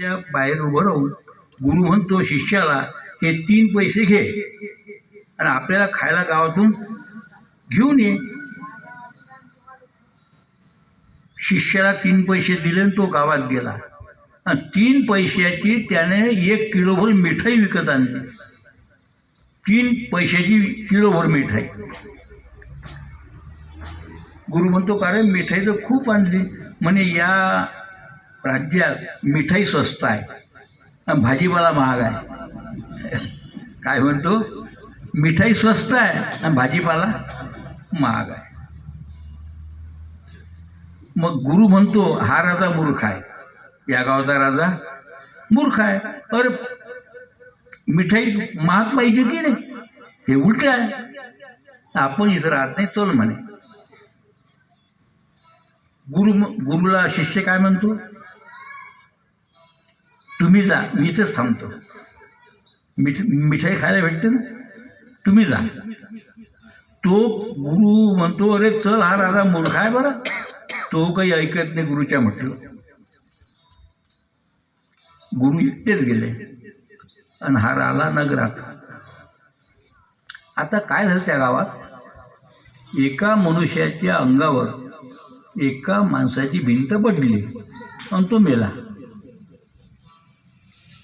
त्या बाहेर उभं राहून गुरु म्हणतो शिष्याला हे तीन पैसे घे आणि आपल्याला खायला गावातून घेऊन ये. शिष्याला तीन पैसे दिले आणि तो गावात गेला. आणि तीन पैशाची त्याने एक किलोभर मिठाई विकत आणली. तीन पैशाची किलोभर मिठाई. गुरु म्हणतो कारण रे मिठाई तर खूप आणली. म्हणे या राज्यात मिठाई स्वस्त आहे. आणि भाजीपाला महाग आहे. काय म्हणतो? मिठाई स्वस्त आहे आणि भाजीपाला महाग आहे. मग गुरु म्हणतो हा राजा मूर्ख आहे. या गावचा राजा मूर्ख आहे. अरे मिठाई महाग पाहिजे की नाही? हे उलट आहे. आपण इथं राहत नाही चल म्हणे. गुरु गुरुला शिष्य काय म्हणतो? तुम्ही जा मी इथंच थांबतो. मिठ मिठाई खायला भेटते ना तुम्ही जा. तो गुरु म्हणतो अरे चल हा राजा मूर्ख आहे बरं. तो काही ऐकत नाही गुरुच्या म्हटलं. गुरु एकटेच गेले. आणि हा राजा नगरात. आता काय झालं त्या गावात? एका मनुष्याच्या अंगावर एका माणसाची भिंत पडली. आणि तो मेला.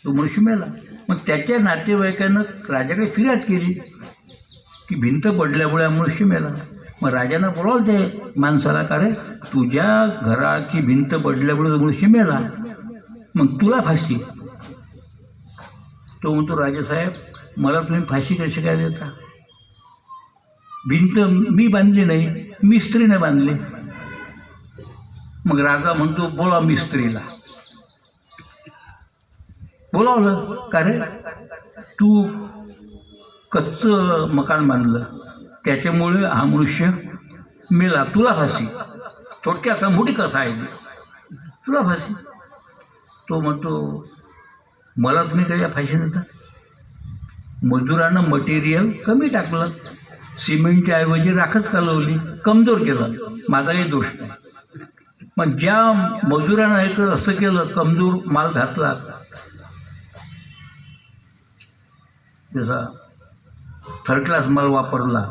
तो मनुष्य मेला मग त्याच्या नातेवाईकानं राजाकडे फिर्याद केली की भिंत पडल्यामुळे हा मेला मग राजानं बोलावलं ते माणसाला का रे तुझ्या घराची भिंत पडल्यामुळे मुळशी मेला मग तुला फाशी. तो म्हणतो राजासाहेब मला तुम्ही फाशी कशी काय देता? भिंत मी बांधली नाही मिस्त्रीने बांधली. मग राजा म्हणतो बोला मिस्त्रीला बोलावलं का रे? तू कच्चं मकान बांधलं? त्याच्यामुळे हा मनुष्य मेला तुला फाशी. थोडक्यात मोठी कथा आहे ती. तुला फाशी. तो म्हणतो मला तुम्ही काय फाशी देता? मजुरानं मटेरियल कमी टाकलं. सिमेंटच्या ऐवजी राखच चालवली. कमजोर केलं. माझा काही दोष नाही. पण ज्या मजुरानं हे असं केलं कमजोर माल घातला त्याचा थर्ड क्लास माल वापरला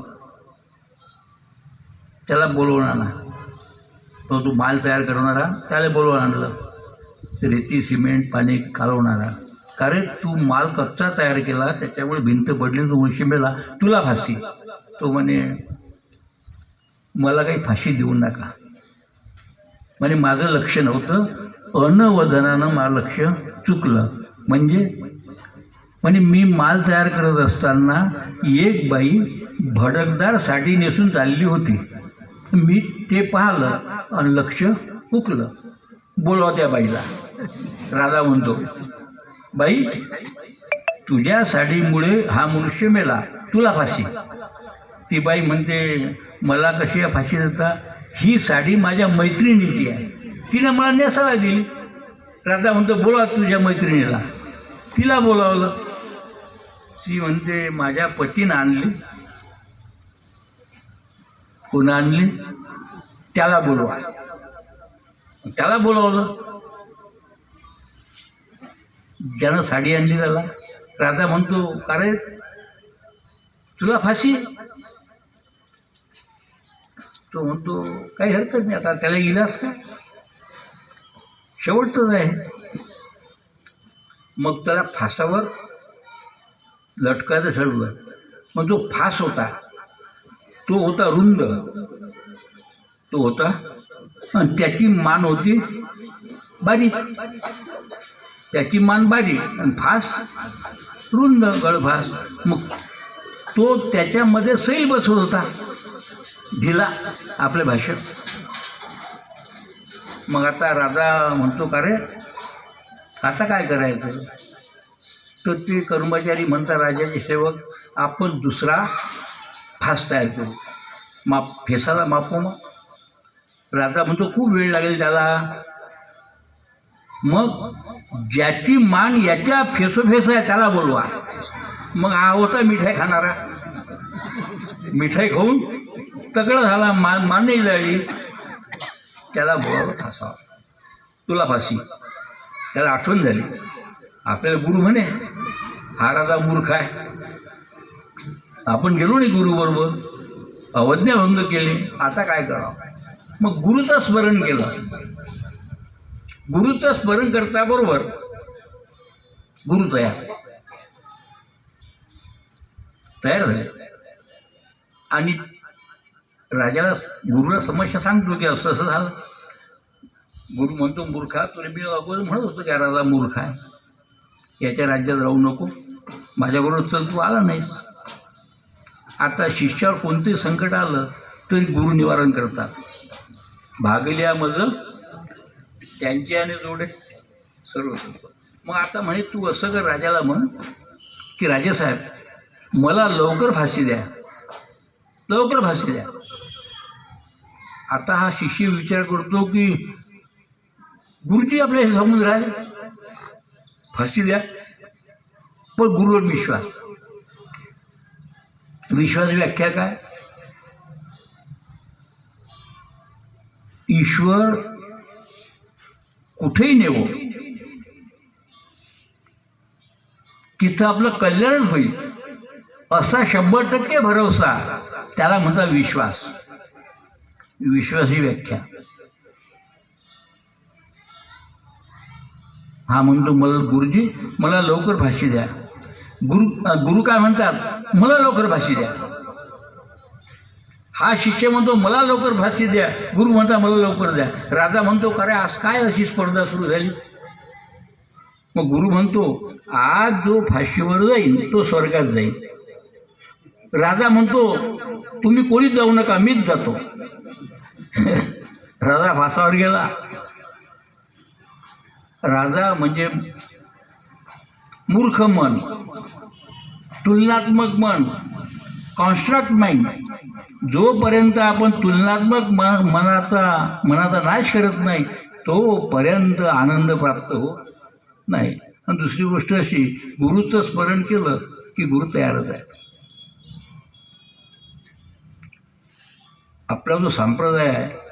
त्याला बोलवून आणा. तो तो माल तयार करणारा त्याला बोलवून आणलं. रेती सिमेंट पाणी कालवणारा. कारण तू माल कच्चा तयार केला त्याच्यामुळे भिंत पडली तू मनुष्य मेला तुला फाशी. तो म्हणे मला काही फाशी देऊ नका. म्हणजे माझं लक्ष नव्हतं. अनवधनानं माझं लक्ष चुकलं. म्हणजे म्हणजे मी माल तयार करत असताना एक बाई भडकदार साडी नेसून चालली होती. मी ते पाहिलं आणि लक्ष हुकलं. बोलवा त्या बाईला. राजा म्हणतो बाई तुझ्या साडीमुळे हा मनुष्य मेला तुला फाशी. ती बाई म्हणते मला कशी या फाशी देता? ही साडी माझ्या मैत्रिणीची आहे. तिने मला नेसायला दिली. राजा म्हणतो बोला तुझ्या मैत्रिणीला. तिला बोलावलं. ती म्हणते माझ्या पतीनं आणली. कोण आणली? त्याला बोलवा. त्याला बोलवलं. ज्यानं साडी आणली त्याला. राजा म्हणतो का रे तुला फाशी? तो म्हणतो काही हरकत नाही आता त्याला इलाज का शेवटच आहे मग त्याला फासावर लटकायचं ठरवलं. मग जो फास होता तो होता रुंद. तो होता आणि त्याची मान होती बारीक. त्याची मान बारीक आणि फास रुंद गळफास. मग तो त्याच्यामध्ये सैल बसत होता. ढिला आपल्या भाषेत. मग आता राजा म्हणतो का रे? आता काय करायचं? तर ते कर्मचारी म्हणता राजाचे सेवक आपण दुसरा फास तयार करू. माप फेसाला मापू मग राजा म्हणतो खूप वेळ लागेल त्याला. मग ज्याची मान याच्या फेसोफेस आहे त्याला बोलवा. मग हा होता मिठाई खाणारा. मिठाई खाऊन तगडा झाला मान मान नाही लागली. त्याला बोलावं फासावं. तुला फाशी. त्याला आठवण झाली. आपल्याला गुरु म्हणे हा राजा मूर्ख आहे. आपण गेलो नाही गुरुबरोबर अवज्ञाभंग केली. आता काय करावं? मग गुरुचं स्मरण केलं. गुरुचं स्मरण करता बरोबर गुरु तयार. तयार झाले. आणि राजाला गुरुला समस्या सांगतो की असं असं झालं. गुरु म्हणतो मूर्खा तुला मी अगोदर म्हणत होतो की राजा मूर्ख आहे. याच्या राज्यात राहू नको. माझ्याबरोबर चल तू आला नाहीस. आता शिष्यावर कोणतेही संकट आलं तरी गुरु निवारण करतात. भागल्या मज त्यांचे आणि जोडे सर्व सर्व. मग आता म्हणे तू असं कर राजाला म्हण की राजेसाहेब मला लवकर फाशी द्या. लवकर फाशी द्या. आता हा शिष्य विचार करतो की गुरुजी आपल्या हे समजून राहिले? फाशी द्या पण गुरुवर विश्वास. विश्वास व्याख्या काय? ईश्वर कुठेही नेवो तिथं आपलं कल्याणच होईल. असा शंभर टक्के भरवसा त्याला म्हणतात विश्वास. विश्वास ही व्याख्या. हा म्हणतो मला गुरुजी मला लवकर भाषी द्या. गुरु गुरु काय म्हणतात? मला लवकर भाषी द्या. हा शिष्य म्हणतो मला लवकर भाषी द्या. गुरु म्हणता मला लवकर द्या. राजा म्हणतो खरे आज काय अशी स्पर्धा सुरू झाली? मग गुरु म्हणतो आज जो फाशीवर जाईल तो स्वर्गात जाईल राजा म्हणतो तुम्ही कोणीच जाऊ नका मीच जातो. राजा फासावर गेला. राजा म्हणजे मूर्ख मन तुलनात्मक मन कॉन्स्ट्रक्ट माइंड जोपर्यंत आपण तुलनात्मक मन मनाचा मनाचा नाश करत नाही तोपर्यंत आनंद प्राप्त होत नाही. आणि दुसरी गोष्ट अशी गुरुचं स्मरण केलं की गुरु तयारच आहे आपला जो संप्रदाय आहे